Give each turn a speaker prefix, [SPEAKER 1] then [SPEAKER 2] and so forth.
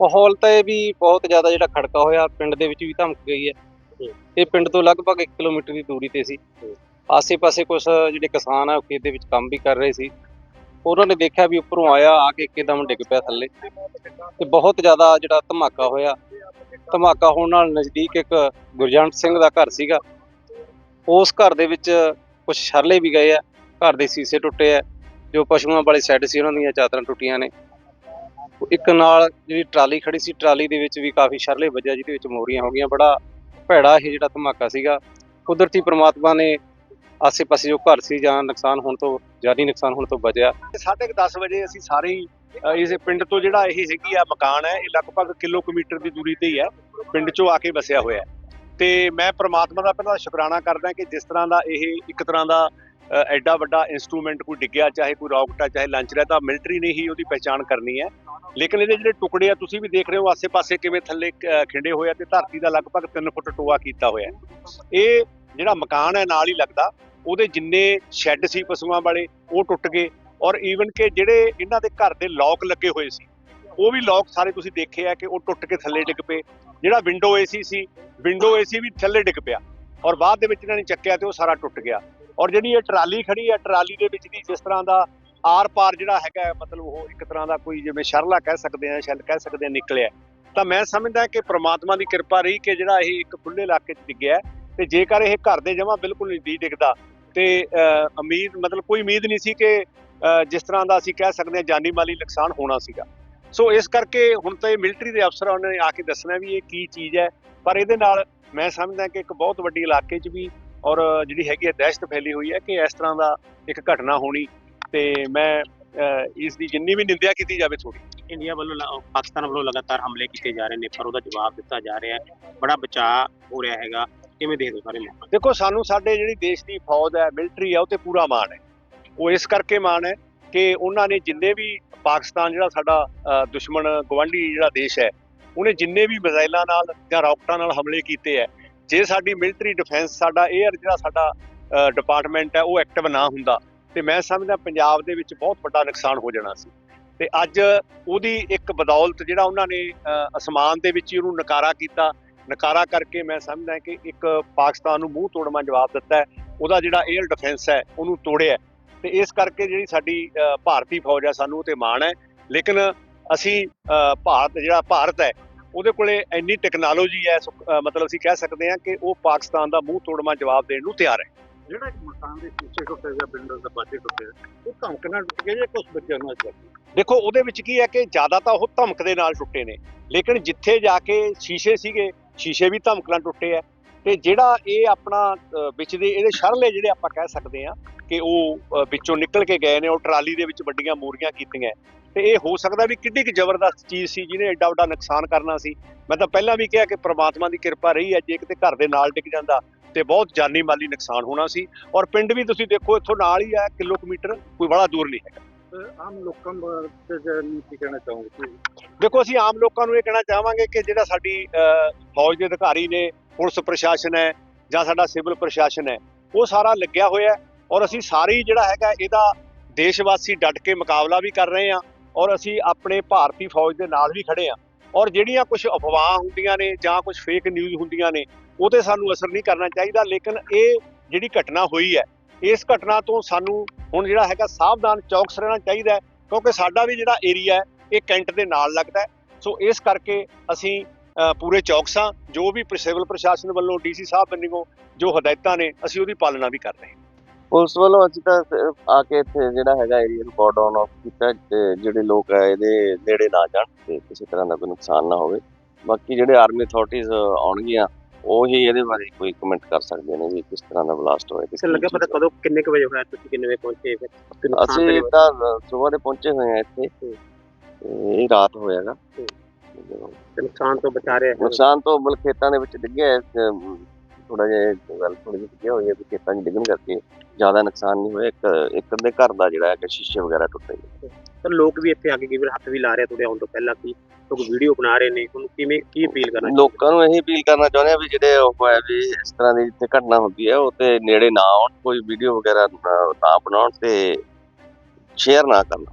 [SPEAKER 1] ਮਾਹੌਲ ਤਾਂ ਇਹ ਵੀ ਬਹੁਤ ਜ਼ਿਆਦਾ ਜਿਹੜਾ ਖੜਕਾ ਹੋਇਆ ਪਿੰਡ ਦੇ ਵਿੱਚ ਵੀ ਧਮਕ ਗਈ ਹੈ। ਇਹ ਪਿੰਡ ਤੋਂ ਲਗਭਗ 1 ਕਿਲੋਮੀਟਰ ਦੀ ਦੂਰੀ ਤੇ ਸੀ। ਆਸੇ-ਪਾਸੇ ਕੁਝ ਜਿਹੜੇ ਕਿਸਾਨ ਆ ਉਹ ਖੇਤ ਦੇ ਵਿੱਚ ਕੰਮ ਵੀ ਕਰ ਰਹੇ ਸੀ। ਉਹਨਾਂ ਨੇ ਦੇਖਿਆ ਵੀ ਉੱਪਰੋਂ ਆਇਆ ਆ ਕੇ ਇੱਕਦਮ ਡਿੱਗ ਪਿਆ ਥੱਲੇ। ਤੇ ਬਹੁਤ ਜ਼ਿਆਦਾ ਜਿਹੜਾ ਧਮਾਕਾ ਹੋਇਆ। ਧਮਾਕਾ ਹੋਣ ਨਾਲ ਨਜ਼ਦੀਕ ਇੱਕ ਗੁਰਜੰਟ ਸਿੰਘ ਦਾ ਘਰ ਸੀਗਾ। ਉਸ ਘਰ ਦੇ ਵਿੱਚ ਕੁਝ ਸ਼ਰਲੇ ਵੀ ਗਏ ਆ। ਘਰ ਦੇ ਸੀਸੇ ਟੁੱਟੇ ਆ। ਜੋ ਪਸ਼ੂਆਂ ਵਾਲੇ ਸ਼ੈੱਡ ਸੀ ਉਹਨਾਂ ਦੀਆਂ ਚਾਦਰਾਂ ਟੁੱਟੀਆਂ ਨੇ। ਇੱਕ ਨਾਲ ਜਿਹੜੀ ਟਰਾਲੀ ਖੜੀ ਸੀ, ਟਰਾਲੀ ਦੇ ਵਿੱਚ ਵੀ ਕਾਫੀ ਸ਼ਰਲੇ ਵੱਜਿਆ, ਜਿਹਦੇ ਵਿੱਚ ਮੋਰੀਆਂ ਹੋ ਗਈਆਂ। ਬੜਾ ਭੈੜਾ ਇਹ ਜਿਹੜਾ ਧਮਾਕਾ ਸੀਗਾ। ਕੁਦਰਤੀ ਪ੍ਰਮਾਤਮਾ ਨੇ ਆਸੇ-ਪਾਸੇ ਜੋ ਘਰ ਸੀ, ਜਾਂ ਨੁਕਸਾਨ ਹੋਣ ਤੋਂ, ਜਾਨੀ ਨੁਕਸਾਨ ਹੋਣ ਤੋਂ ਬਚਿਆ।
[SPEAKER 2] ਸਾਢੇ ਕੁ ਦਸ ਵਜੇ ਅਸੀਂ ਸਾਰੇ ਹੀ ਇਸ ਪਿੰਡ ਤੋਂ ਜਿਹੜਾ ਇਹ ਹੈਗੀ ਆ ਮਕਾਨ ਹੈ, ਇਹ ਲਗਭਗ ਕਿਲੋਮੀਟਰ ਦੀ ਦੂਰੀ ਤੇ ਹੀ ਹੈ। ਪਿੰਡ ਚੋਂ ਆ ਕੇ ਵਸਿਆ ਹੋਇਆ ਤੇ ਮੈਂ ਪ੍ਰਮਾਤਮਾ ਦਾ ਪਹਿਲਾਂ ਸ਼ੁਕਰਾਨਾ ਕਰਦਾ ਕਿ ਜਿਸ ਤਰ੍ਹਾਂ ਦਾ ਇਹ ਇੱਕ ਤਰ੍ਹਾਂ ਦਾ ਐਡਾ ਵੱਡਾ ਇਨਸਟਰੂਮੈਂਟ ਕੋਈ ਡਿੱਗਿਆ, ਚਾਹੇ ਕੋਈ ਰੌਕਟ ਆ, ਚਾਹੇ ਲੰਚ ਰਹਿਤਾ ਮਿਲਟਰੀ ਨੇ ਹੀ ਉਹਦੀ ਪਹਿਚਾਣ ਕਰਨੀ ਹੈ। ਲੇਕਿਨ ਇਹਦੇ ਜਿਹੜੇ ਟੁਕੜੇ ਆ, ਤੁਸੀਂ ਵੀ ਦੇਖ ਰਹੇ ਹੋ, ਆਸੇ-ਪਾਸੇ ਕਿਵੇਂ ਥੱਲੇ ਖਿੰਡੇ ਹੋਏ ਆ ਤੇ ਧਰਤੀ ਦਾ ਲਗਭਗ 3 ਫੁੱਟ ਟੋਆ ਕੀਤਾ ਹੋਇਆ ਇਹ ਜਿਹੜਾ ਮਕਾਨ ਹੈ, ਨਾਲ ਹੀ ਲੱਗਦਾ, ਉਹਦੇ ਜਿੰਨੇ ਸ਼ੈੱਡ ਸੀ ਪਸ਼ੂਆਂ ਵਾਲੇ, ਉਹ ਟੁੱਟ ਗਏ ਔਰ ਈਵਨ ਕਿ ਜਿਹੜੇ ਇਹਨਾਂ ਦੇ ਘਰ ਦੇ ਲੋਕ ਲੱਗੇ ਹੋਏ ਸੀ, ਉਹ ਵੀ ਲੋਕ ਸਾਰੇ ਤੁਸੀਂ ਦੇਖੇ ਆ ਕਿ ਉਹ ਟੁੱਟ ਕੇ ਥੱਲੇ ਡਿੱਗ ਪਏ। ਜਿਹੜਾ ਵਿੰਡੋ ਏਸੀ ਸੀ ਵਿੰਡੋ ਏਸੀ ਵੀ ਥੱਲੇ ਡਿੱਗ ਪਿਆ ਔਰ ਬਾਅਦ ਦੇ ਵਿੱਚ ਇਹਨਾਂ ਨੇ ਚੱਕਿਆ ਤੇ ਉਹ ਸਾਰਾ ਟੁੱਟ ਗਿਆ। ਔਰ ਜਿਹੜੀ ਇਹ ਟਰਾਲੀ ਖੜੀ ਹੈ, ਟਰਾਲੀ ਦੇ ਵਿੱਚ ਦੀ ਜਿਸ ਤਰ੍ਹਾਂ ਦਾ ਆਰ ਪਾਰ ਜਿਹੜਾ ਹੈਗਾ ਮਤਲਬ ਉਹ ਇੱਕ ਤਰ੍ਹਾਂ ਦਾ ਕੋਈ ਜਿਵੇਂ ਸ਼ਰਲਾ ਕਹਿ ਸਕਦੇ ਆ ਸ਼ੈਲ ਕਹਿ ਸਕਦੇ ਆ ਨਿਕਲਿਆ ਤਾਂ ਮੈਂ ਸਮਝਦਾ ਕਿ ਪ੍ਰਮਾਤਮਾ ਦੀ ਕਿਰਪਾ ਰਹੀ ਕਿ ਜਿਹੜਾ ਇਹ ਇੱਕ ਖੁੱਲੇ ਇਲਾਕੇ 'ਚ ਡਿੱਗਿਆ ਹੈ ਤੇ ਜੇਕਰ ਇਹ ਘਰ ਦੇ ਜਮਾ ਬਿਲਕੁਲ ਨਜ਼ਦੀਕ ਡਿੱਗਦਾ ਤੇ ਅ, ਉਮੀਦ ਮਤਲਬ ਕੋਈ ਉਮੀਦ ਨਹੀਂ ਸੀ ਕਿ ਜਿਸ ਤਰ੍ਹਾਂ ਦਾ ਅਸੀਂ ਕਹਿ ਸਕਦੇ ਹਾਂ ਜਾਨੀ ਮਾਲੀ ਨੁਕਸਾਨ ਹੋਣਾ ਸੀਗਾ। ਸੋ ਇਸ ਕਰਕੇ ਹੁਣ ਤਾਂ ਇਹ ਮਿਲਟਰੀ ਦੇ ਅਫਸਰਾਂ ਨੇ ਆ ਕੇ ਦੱਸਣਾ ਵੀ ਇਹ ਕੀ ਚੀਜ਼ ਹੈ ਪਰ ਇਹਦੇ ਨਾਲ ਮੈਂ ਸਮਝਦਾ ਕਿ ਇੱਕ ਬਹੁਤ ਵੱਡੀ ਇਲਾਕੇ 'ਚ ਵੀ ਔਰ ਜਿਹੜੀ ਹੈਗੀ ਹੈ ਦਹਿਸ਼ਤ ਫੈਲੀ ਹੋਈ ਹੈ ਕਿ ਇਸ ਤਰ੍ਹਾਂ ਦਾ ਇੱਕ ਘਟਨਾ ਹੋਣੀ ਤੇ ਮੈਂ ਇਸ ਦੀ ਜਿੰਨੀ ਵੀ ਨਿੰਦਿਆ ਕੀਤੀ ਜਾਵੇ ਥੋੜੀ
[SPEAKER 3] ਇੰਡੀਆ ਵੱਲੋਂ ਪਾਕਿਸਤਾਨ ਵੱਲੋਂ ਲਗਾਤਾਰ ਹਮਲੇ ਕੀਤੇ ਜਾ ਰਹੇ ਨੇ ਪਰ ਉਹਦਾ ਜਵਾਬ ਦਿੱਤਾ ਜਾ ਰਿਹਾ ਹੈ। ਬੜਾ ਬਚਾਅ ਹੋ ਰਿਹਾ ਹੈਗਾ। ਕਿਵੇਂ ਦੇਖਦੇ ਸਾਰੇ ਲੋਕ?
[SPEAKER 2] ਦੇਖੋ ਸਾਨੂੰ ਸਾਡੇ ਜਿਹੜੀ ਦੇਸ਼ ਦੀ ਫੌਜ ਹੈ ਮਿਲਟਰੀ ਹੈ ਉਹ ਤੇ ਪੂਰਾ ਮਾਣ ਹੈ। ਉਹ ਇਸ ਕਰਕੇ ਮਾਣ ਹੈ ਕਿ ਉਹਨਾਂ ਨੇ ਜਿੰਨੇ ਵੀ ਪਾਕਿਸਤਾਨ ਜਿਹੜਾ ਸਾਡਾ ਦੁਸ਼ਮਣ ਗਵਾਂਢੀ ਜਿਹੜਾ ਦੇਸ਼ ਹੈ ਉਹਨੇ ਜਿੰਨੇ ਵੀ ਮਿਜ਼ਾਈਲਾਂ ਨਾਲ ਜਾਂ ਰਾਕਟਾਂ ਨਾਲ ਹਮਲੇ ਕੀਤੇ ਹੈ ਜੇ ਸਾਡੀ ਮਿਲਟਰੀ ਡਿਫੈਂਸ ਸਾਡਾ 에ਅਰ ਜਿਹੜਾ ਸਾਡਾ ਡਿਪਾਰਟਮੈਂਟ ਹੈ ਉਹ ਐਕਟਿਵ ਨਾ ਹੁੰਦਾ ਤੇ ਮੈਂ ਸਮਝਦਾ ਪੰਜਾਬ ਦੇ ਵਿੱਚ ਬਹੁਤ ਵੱਡਾ ਨੁਕਸਾਨ ਹੋ ਜਾਣਾ ਸੀ। ਤੇ ਅੱਜ ਉਹਦੀ ਇੱਕ ਬਦੌਲਤ ਜਿਹੜਾ ਉਹਨਾਂ ਨੇ ਅਸਮਾਨ ਦੇ ਵਿੱਚ ਹੀ ਉਹਨੂੰ ਨਕਾਰਾ ਕੀਤਾ। ਨਕਾਰਾ ਕਰਕੇ ਮੈਂ ਸਮਝਦਾ ਕਿ ਇੱਕ ਪਾਕਿਸਤਾਨ ਨੂੰ ਮੂੰਹ ਤੋੜਵਾਂ ਜਵਾਬ ਦਿੱਤਾ ਉਹਦਾ ਜਿਹੜਾ 에ਅਰ ਡਿਫੈਂਸ ਹੈ, ਉਹਨੂੰ ਤੋੜਿਆ ਤੇ ਇਸ ਕਰਕੇ ਜਿਹੜੀ ਸਾਡੀ ਭਾਰਤੀ ਫੌਜ ਹੈ, ਸਾਨੂੰ ਉਹ ਤੇ ਮਾਣ ਹੈ। ਲੇਕਿਨ ਅਸੀਂ ਭਾਰਤ ਜਿਹੜਾ ਭਾਰਤ ਹੈ, ਉਹਦੇ ਕੋਲੇ ਇੰਨੀ ਟੈਕਨੋਲੋਜੀ ਹੈ ਮਤਲਬ ਅਸੀਂ ਕਹਿ ਸਕਦੇ ਹਾਂ ਕਿ ਉਹ ਪਾਕਿਸਤਾਨ ਦਾ ਮੂੰਹ ਤੋੜਵਾਂ ਜਵਾਬ ਦੇਣ ਨੂੰ ਤਿਆਰ ਹੈ।
[SPEAKER 3] ਜਿਹੜਾ ਮਕਾਨ ਦੇ ਸ਼ੀਸ਼ੇ ਟੁੱਟੇ ਜਾਂ ਵਿੰਡੋਜ਼ ਦਾ ਬਾਜੇ ਟੁੱਟੇ ਉਹ ਧਮਕ ਨਾਲ ਟੁੱਟ ਗਏ ਜਾਂ ਕੁਝ ਬੱਚਿਆਂ ਨੂੰ ਅੱਜ
[SPEAKER 2] ਦੇਖੋ, ਉਹਦੇ ਵਿੱਚ ਕੀ ਹੈ ਕਿ ਜ਼ਿਆਦਾ ਤਾਂ ਉਹ ਧਮਕ ਦੇ ਨਾਲ ਟੁੱਟੇ ਨੇ, ਲੇਕਿਨ ਜਿੱਥੇ ਜਾ ਕੇ ਸ਼ੀਸ਼ੇ ਸੀਗੇ, ਸ਼ੀਸ਼ੇ ਵੀ ਧਮਕ ਨਾਲ ਟੁੱਟੇ ਆ। ਤੇ ਜਿਹੜਾ ਇਹ ਆਪਣਾ ਵਿੱਚ ਦੇ ਇਹਦੇ ਸ਼ਰਲੇ ਜਿਹੜੇ ਆਪਾਂ ਕਹਿ ਸਕਦੇ ਆ ਕਿ ਉਹ ਵਿੱਚੋਂ ਨਿਕਲ ਕੇ ਗਏ ਨੇ, ਉਹ ਟਰਾਲੀ ਦੇ ਵਿੱਚ ਵੱਡੀਆਂ ਮੂਰੀਆਂ ਕੀਤੀਆਂ। ਤੇ ਇਹ ਹੋ ਸਕਦਾ ਵੀ ਕਿੰਨੀ ਕੁ ਜ਼ਬਰਦਸਤ ਚੀਜ਼ ਸੀ, ਜਿਹਨੇ ਐਡਾ ਵੱਡਾ ਨੁਕਸਾਨ ਕਰਨਾ ਸੀ। ਮੈਂ ਤਾਂ ਪਹਿਲਾਂ ਵੀ ਕਿਹਾ ਕਿ ਪ੍ਰਮਾਤਮਾ ਦੀ ਕਿਰਪਾ ਰਹੀ ਹੈ, ਜੇ ਕਿਤੇ ਘਰ ਦੇ ਨਾਲ ਡਿੱਗ ਜਾਂਦਾ ਤੇ ਬਹੁਤ ਜਾਨੀ ਮਾਲੀ ਨੁਕਸਾਨ ਹੋਣਾ ਸੀ ਔਰ ਪਿੰਡ ਵੀ ਤੁਸੀਂ ਦੇਖੋ ਇੱਥੋਂ ਨਾਲ ਹੀ ਹੈ ਕਿਲੋਮੀਟਰ ਕੋਈ ਬੜਾ ਦੂਰ ਨਹੀਂ ਹੈ
[SPEAKER 3] ਆਮ ਲੋਕਾਂ ਤੇ ਕੀ ਕਹਿਣਾ ਚਾਹੋਗੇ
[SPEAKER 2] ਦੇਖੋ ਅਸੀਂ ਆਮ ਲੋਕਾਂ ਨੂੰ ਇਹ ਕਹਿਣਾ ਚਾਹਾਂਗੇ ਕਿ ਜਿਹੜਾ ਸਾਡੀ ਫੌਜ ਦੇ ਅਧਿਕਾਰੀ ਨੇ ਪੁਲਿਸ ਪ੍ਰਸ਼ਾਸਨ ਹੈ ਜਾਂ ਸਾਡਾ ਸਿਵਲ ਪ੍ਰਸ਼ਾਸਨ ਹੈ ਉਹ ਸਾਰਾ ਲੱਗਿਆ ਹੋਇਆ ਹੈ ਔਰ ਅਸੀਂ ਸਾਰੇ ਜਿਹੜਾ ਹੈਗਾ ਇਹਦਾ ਦੇਸ਼ ਵਾਸੀ ਡਟ ਕੇ ਮੁਕਾਬਲਾ ਵੀ ਕਰ ਰਹੇ ਹਾਂ ਔਰ ਅਸੀਂ ਆਪਣੇ ਭਾਰਤੀ ਫੌਜ ਦੇ ਨਾਲ ਵੀ ਖੜੇ ਹਾਂ ਔਰ ਜਿਹੜੀਆਂ ਕੁਝ ਅਫਵਾਹ ਹੁੰਦੀਆਂ ਨੇ ਜਾਂ ਕੁਝ ਫੇਕ ਨਿਊਜ਼ ਹੁੰਦੀਆਂ ਨੇ ਉਹ ਤੇ ਸਾਨੂੰ ਅਸਰ ਨਹੀਂ ਕਰਨਾ ਚਾਹੀਦਾ, ਲੇਕਿਨ ਇਹ ਜਿਹੜੀ ਘਟਨਾ ਹੋਈ ਹੈ, ਇਸ ਘਟਨਾ ਤੋਂ ਸਾਨੂੰ ਹੁਣ ਜਿਹੜਾ ਹੈਗਾ ਸਾਵਧਾਨ ਚੌਕਸ ਰਹਿਣਾ ਚਾਹੀਦਾ ਕਿਉਂਕਿ ਸਾਡਾ ਵੀ ਜਿਹੜਾ ਏਰੀਆ ਇਹ ਕੈਂਟ ਦੇ ਨਾਲ ਲੱਗਦਾ ਸੋ ਇਸ ਕਰਕੇ ਅਸੀਂ ਪੂਰੇ ਚੌਕਸਾਂ ਜੋ ਵੀ ਸਿਵਲ ਪ੍ਰਸ਼ਾਸਨ ਵੱਲੋਂ ਡੀਸੀ ਸਾਹਿਬ ਵੱਲੋਂ ਜੋ ਹਦਾਇਤਾਂ ਨੇ, ਅਸੀਂ ਉਹਦੀ ਪਾਲਣਾ ਵੀ ਕਰ ਰਹੇ ਹਾਂ।
[SPEAKER 4] ਪੁਲਿਸ ਵੱਲੋਂ ਅੱਜ ਤਾਂ ਆ ਕੇ ਇੱਥੇ ਜਿਹੜਾ ਹੈਗਾ ਏਰੀਆ ਨੂੰ ਕਾਰਡਨ ਆਫ ਕੀਤਾ, ਤੇ ਜਿਹੜੇ ਲੋਕ ਆ, ਇਹਦੇ ਨੇੜੇ ਨਾ ਜਾਣ, ਤੇ ਕਿਸੇ ਤਰ੍ਹਾਂ ਦਾ ਕੋਈ ਨੁਕਸਾਨ ਨਾ ਹੋਵੇ। ਬਾਕੀ ਜਿਹੜੇ ਆਰਮੀ ਅਥਾਰਟੀਜ਼ ਆਉਣਗੀਆਂ ਉਹ ਇਹਦੇ ਬਾਰੇ ਕੋਈ ਕਮੈਂਟ ਕਰ ਸਕਦੇ ਨੇ ਵੀ ਕਿਸ ਤਰ੍ਹਾਂ ਦਾ ਬਲਾਸਟ ਹੋਇਆ
[SPEAKER 3] ਕਿਸੇ ਲੱਗਾ ਪਤਾ ਕਦੋਂ ਕਿੰਨੇ ਕੁ ਵਜੇ ਹੋਇਆ ਤੁਸੀਂ ਕਿੰਨੇ ਵਜੇ ਪਹੁੰਚੇ ਫਿਰ?
[SPEAKER 4] ਅਸੀਂ ਤਾਂ ਸਵੇਰ ਦੇ ਪਹੁੰਚੇ ਹੋਏ ਆ ਇੱਥੇ। ਇਹ ਰਾਤ ਹੋਇਆਗਾ
[SPEAKER 3] ਨੁਕਸਾਨ ਤੋਂ ਬਚਾ ਰਿਹਾ
[SPEAKER 4] ਨੁਕਸਾਨ ਤੋਂ ਮਤਲਬ ਖੇਤਾਂ ਦੇ ਵਿੱਚ ਡਿੱਗਿਆ ਥੋੜਾ ਜਿਹਾ ਗੱਲ ਥੋੜੀ ਜਿਹੀ ਡਿੱਗਿਆ ਹੋਈ ਹੈ ਵੀ ਖੇਤਾਂ 'ਚ ਡਿੱਗਣ ਕਰਕੇ ਜ਼ਿਆਦਾ ਨੁਕਸਾਨ ਨਹੀਂ ਹੋਇਆ। ਇੱਕ ਇੱਕ ਅੱਧੇ ਘਰ ਦਾ ਜਿਹੜਾ ਹੈ ਸ਼ੀਸ਼ੇ ਵਗੈਰਾ ਟੁੱਟੇ ਨੇ
[SPEAKER 3] ਲੋਕ ਵੀ ਇੱਥੇ ਆ ਕੇ ਕਈ ਹੱਥ ਵੀ ਲਾ ਰਹੇ ਆ ਤੁਹਾਡੇ ਆਉਣ ਤੋਂ ਪਹਿਲਾਂ ਕੀ ਲੋਕ ਵੀਡੀਓ ਬਣਾ ਰਹੇ ਨੇ, ਤੁਹਾਨੂੰ ਕਿਵੇਂ, ਕੀ ਅਪੀਲ ਕਰਨਾ
[SPEAKER 4] ਲੋਕਾਂ ਨੂੰ ਇਹੀ ਅਪੀਲ ਕਰਨਾ ਚਾਹੁੰਦੇ ਆ ਵੀ ਜਿਹੜੇ ਉਹ ਹੈ ਵੀ ਇਸ ਤਰ੍ਹਾਂ ਦੀ ਜਿੱਥੇ ਘਟਨਾ ਹੁੰਦੀ ਹੈ, ਉਹ ਤੇ ਨੇੜੇ ਨਾ ਆਉਣ, ਕੋਈ ਵੀਡੀਓ ਵਗੈਰਾ ਨਾ ਨਾ ਬਣਾਉਣ ਤੇ ਸ਼ੇਅਰ ਨਾ ਕਰਨ।